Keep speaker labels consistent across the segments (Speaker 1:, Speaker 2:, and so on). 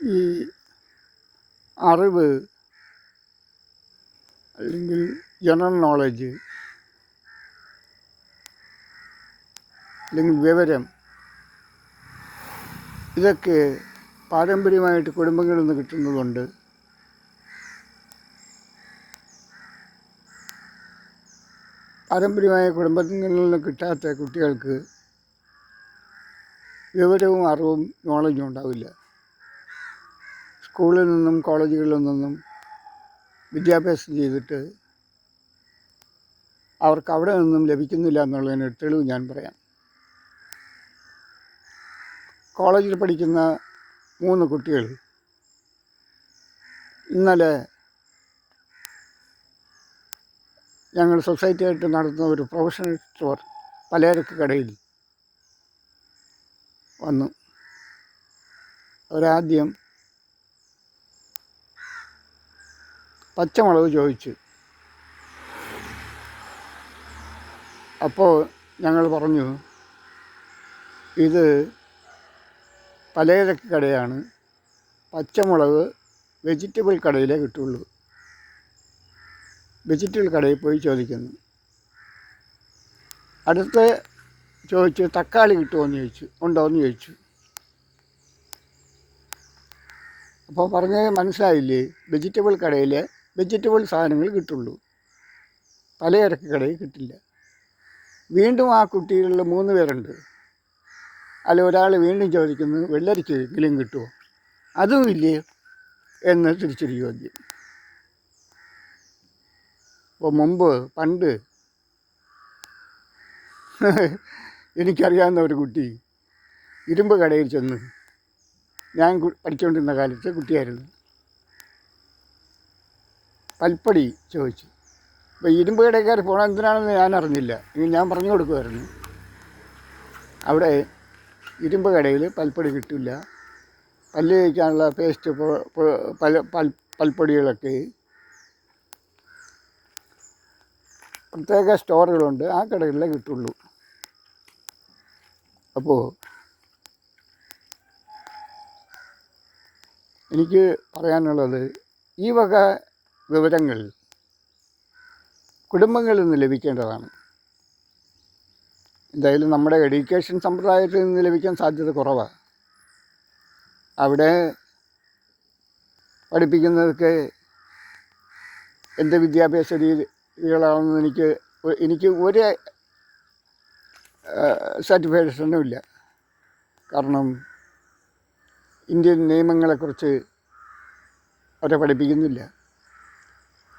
Speaker 1: ഈ അറിവ് അല്ലെങ്കിൽ ജനറൽ നോളജ് അല്ലെങ്കിൽ വിവരം ഇതൊക്കെ പാരമ്പര്യമായിട്ട് കുടുംബങ്ങളിൽ നിന്ന് കിട്ടുന്നതുകൊണ്ട് പാരമ്പര്യമായ കുടുംബങ്ങളിൽ നിന്ന് കിട്ടാത്ത കുട്ടികൾക്ക് വിവരവും അറിവും നോളജും ഉണ്ടാവില്ല. സ്കൂളിൽ നിന്നും കോളേജുകളിൽ നിന്നും വിദ്യാഭ്യാസം ചെയ്തിട്ട് അവർക്ക് അവിടെ നിന്നും ലഭിക്കുന്നില്ല എന്നുള്ളതിന് തെളിവ് ഞാൻ പറയാം. കോളേജിൽ പഠിക്കുന്ന മൂന്ന് കുട്ടികൾ ഇന്നലെ ഞങ്ങൾ സൊസൈറ്റിയായിട്ട് നടത്തുന്ന ഒരു പ്രൊഫഷണൽ സ്റ്റോർ പലചരക്ക് കടയിൽ വന്നു. അവരാദ്യം പച്ചമുളക് ചോദിച്ചു. അപ്പോൾ ഞങ്ങൾ പറഞ്ഞു ഇത് പലചരക്ക് കടയാണ്. പച്ചമുളക് വെജിറ്റബിൾ കടയിലേ കിട്ടുള്ളൂ. വെജിറ്റബിൾ കടയിൽ പോയി ചോദിക്കുന്നു. അടുത്ത് ചോദിച്ചു തക്കാളി കിട്ടുമോ എന്ന് ചോദിച്ചു. ഉണ്ടോ എന്ന് ചോദിച്ചു. അപ്പോൾ പറഞ്ഞത് മനസ്സിലായില്ലേ? വെജിറ്റബിൾ കടയിൽ വെജിറ്റബിൾ സാധനങ്ങൾ കിട്ടുള്ളൂ. പലചരക്ക് കടയിൽ കിട്ടില്ല. വീണ്ടും ആ കുട്ടികളിൽ മൂന്ന് പേരുണ്ട്. അല്ല ഒരാൾ വീണ്ടും ചോദിക്കുന്നു വെള്ളരിക്ക് എങ്കിലും കിട്ടുമോ? അതും ഇല്ലേ? എന്ന് തിരിച്ചൊരു ചോദ്യം. അപ്പോൾ മുമ്പ് പണ്ട് എനിക്കറിയാവുന്ന ഒരു കുട്ടി ഇരുമ്പ് കടയിൽ ചെന്ന് ഞാൻ പഠിച്ചുകൊണ്ടിരുന്ന കാലത്ത് കുട്ടിയായിരുന്നു. പൽപ്പടി ചോദിച്ചു. അപ്പോൾ ഇരുമ്പ് കടക്കാർ പോകണം എന്തിനാണെന്ന് ഞാൻ അറിഞ്ഞില്ല. ഇനി ഞാൻ പറഞ്ഞു കൊടുക്കുമായിരുന്നു. അവിടെ ഇരുമ്പ് കടയിൽ പൽപ്പൊടി കിട്ടില്ല. പല്ല് തേക്കാനുള്ള പേസ്റ്റ് പല പൽ പൽപ്പൊടികളൊക്കെ. പ്രത്യേക സ്റ്റോറുകളുണ്ട് ആ കടകളിലേ കിട്ടുള്ളൂ. അപ്പോൾ എനിക്ക് പറയാനുള്ളത് ഈ വക വിവരങ്ങൾ കുടുംബങ്ങളിൽ നിന്ന് ലഭിക്കേണ്ടതാണ്. എന്തായാലും നമ്മുടെ എഡ്യൂക്കേഷൻ സമ്പ്രദായത്തിൽ നിന്ന് ലഭിക്കാൻ സാധ്യത കുറവാണ് അവിടെ പഠിപ്പിക്കുന്നതൊക്കെ എന്ത് വിദ്യാഭ്യാസ രീതികളാണെന്ന് എനിക്ക് എനിക്ക് ഒരു സർട്ടിഫിക്കേഷനും ഇല്ല. കാരണം ഇന്ത്യൻ നിയമങ്ങളെക്കുറിച്ച് അവരെ പഠിപ്പിക്കുന്നില്ല.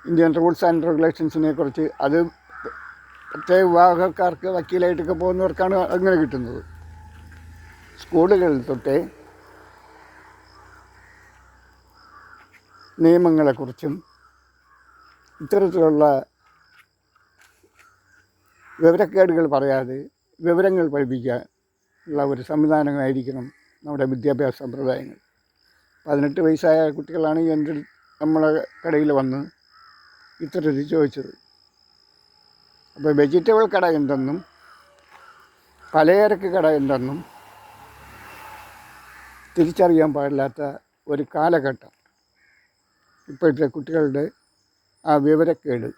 Speaker 1: ഇന്ത്യൻ റൂൾസ് ആൻഡ് റെഗുലേഷൻസിനെ കുറിച്ച് അത് പ്രത്യേക വിഭാഗക്കാർക്ക് വക്കീലായിട്ടൊക്കെ പോകുന്നവർക്കാണ് അങ്ങനെ കിട്ടുന്നത്. സ്കൂളുകളിൽ തൊട്ടേ നിയമങ്ങളെക്കുറിച്ചും ഇത്തരത്തിലുള്ള വിവരക്കേടുകൾ പറയാതെ വിവരങ്ങൾ പഠിപ്പിക്കാൻ ഉള്ള ഒരു സംവിധാനമായിരിക്കണം നമ്മുടെ വിദ്യാഭ്യാസ സമ്പ്രദായങ്ങൾ. പതിനെട്ട് വയസ്സായ കുട്ടികളാണ് എന്റെ നമ്മളെ കടയിൽ വന്ന് ഇത്തരത്തിൽ ചോദിച്ചത്? അപ്പോൾ വെജിറ്റബിൾ കട എന്തെന്നും പലചരക്ക് കട എന്തെന്നും തിരിച്ചറിയാൻ പാടില്ലാത്ത ഒരു കാലഘട്ടം. ഇപ്പോഴത്തെ കുട്ടികളുടെ ആ വിവരക്കേട്.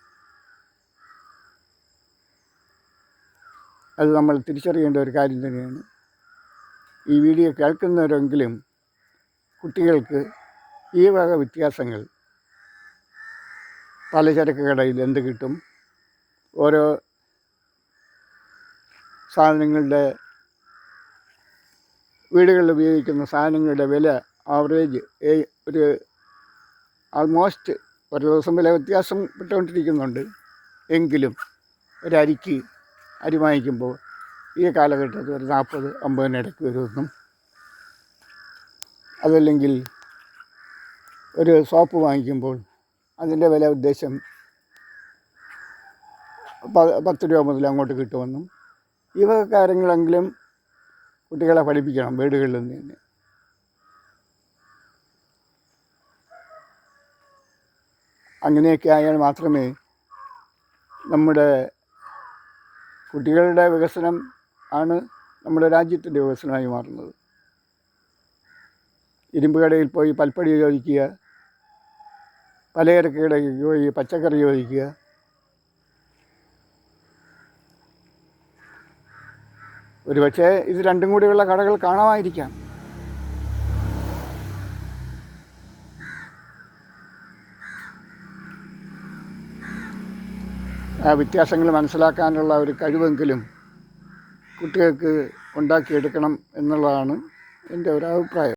Speaker 1: അത് നമ്മൾ തിരിച്ചറിയേണ്ട ഒരു കാര്യം തന്നെയാണ്. ഈ വീഡിയോ കേൾക്കുന്നവരെങ്കിലും കുട്ടികൾക്ക് ഈ വക വ്യത്യാസങ്ങൾ പലചരക്ക് കടയിൽ എന്ത് കിട്ടും? ഓരോ സാധനങ്ങളുടെ വീടുകളിൽ ഉപയോഗിക്കുന്ന സാധനങ്ങളുടെ വില ആവറേജ് ഒരു ആൾമോസ്റ്റ് ഒരു ദിവസം വില വ്യത്യാസം പെട്ടുകൊണ്ടിരിക്കുന്നുണ്ട്. എങ്കിലും ഒരരിക്ക് അരി വാങ്ങിക്കുമ്പോൾ ഈ കാലഘട്ടത്തിൽ ഒരു നാൽപ്പത് അമ്പതിനിടയ്ക്ക് വരുമെന്നും അതല്ലെങ്കിൽ ഒരു സോപ്പ് വാങ്ങിക്കുമ്പോൾ അതിന്റെ വില ഉദ്ദേശം പത്ത് രൂപ മുതൽ അങ്ങോട്ട് കിട്ടുമെന്നും ഈ വക കാര്യങ്ങളെങ്കിലും കുട്ടികളെ പഠിപ്പിക്കണം വീടുകളിൽ നിന്ന് തന്നെ. അങ്ങനെയൊക്കെ ആയാൽ മാത്രമേ നമ്മുടെ കുട്ടികളുടെ വികസനം ആണ് നമ്മുടെ രാജ്യത്തിന്റെ വികസനമായി മാറുന്നത്. ഇരുമ്പ് കടയിൽ പോയി പൽപ്പടി ചോദിക്കുക പലചരക്ക് കടയിൽ പോയി പച്ചക്കറി ചോദിക്കുക ഒരു പക്ഷേ ഇത് രണ്ടും കൂടിയുള്ള കടകൾ കാണാമായിരിക്കാം. ആ വ്യത്യാസങ്ങൾ മനസ്സിലാക്കാനുള്ള ഒരു കഴിവെങ്കിലും കുട്ടികൾക്ക് ഉണ്ടാക്കിയെടുക്കണം എന്നുള്ളതാണ് എന്റെ ഒരു അഭിപ്രായം.